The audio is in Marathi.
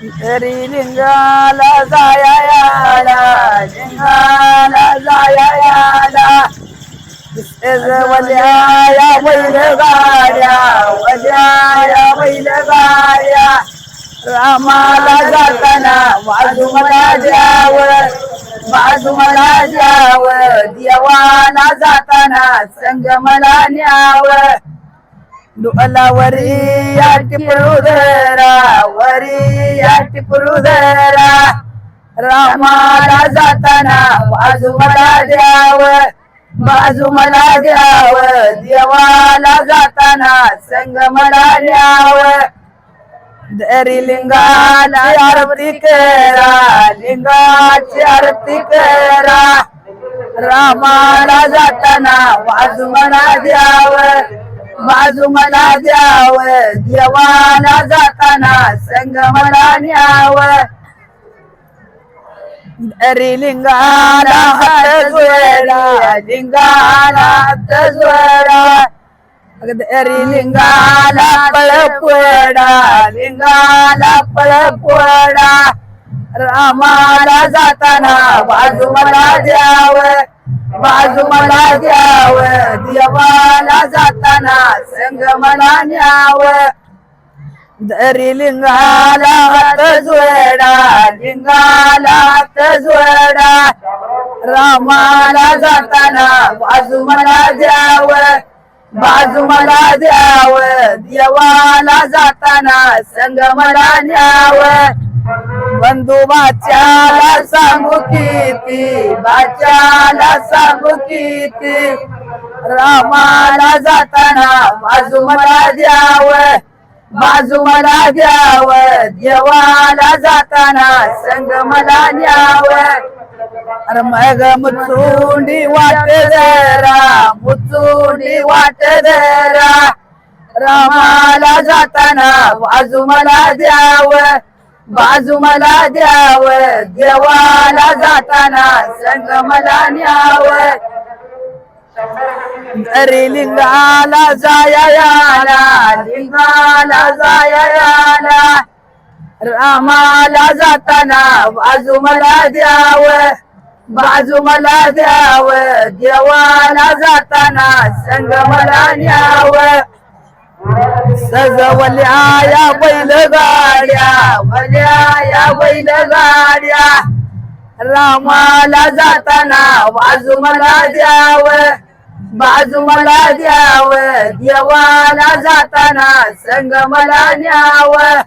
तरी लिंगाला जाया याला लिंगाला जाया याला वल्या या बैल गाड्या वल्या या बैल गाड्या रामाला जाताना बाजू मला द्यावं बाजू मला द्यावं देवाला जाताना संग मला न्यावं डोलावरी या टिपरुधरा वरी या टिपरुधरा रामाला जाताना बाजू मला द्याव बाजू मला द्याव. देवाला जाताना संग मला द्याव दरी लिंगाला आरती करा लिंगाची आरती करा. रामाला जाताना बाजू मला द्याव बाजू मला द्याव. देवा मला न्यावं दरी लिंगाला हात जोडा लिंगाला हात जोडा. दरी लिंगाला पळ पोडा लिंगाला पळ पोडा रामाला जाताना बाजू मला द्यावं बाजू मला द्यावं. देवाला जाताना संग मला न्यावं. लिंगाला हात जोडा लिंगाला हात जोडा. रामाला जाताना बाजू मला द्यावं बाजू मला द्यावं. देवाला जाताना संग मला न्याव. बंधू बाच्याला सांगू किती बाच्याला सांगू किती. रामाला जाताना बाजू मला द्यावं. बाजू मला द्याव देवाला जाताना संग मला न्याव. अरे मग मुचुंडी वाट जरा मुचुंडी वाट जरा. रामाला जाताना बाजू मला द्याव बाजू मला द्यावं. देवाला जाताना संग मला न्याव. अरे लिंगाला जाया याला लिंगाला जाया याला. रामाला जाताना बाजू मला द्यावं बाजू मला द्यावं. देवाला जाताना संग मला न्यावं. सजवल्या या बैल गाड्या भल्या या बैल गाड्या. रामाला जाताना बाजू मला द्यावं. बाजू मला द्यावं देवाला जाताना संग मला न्यावं.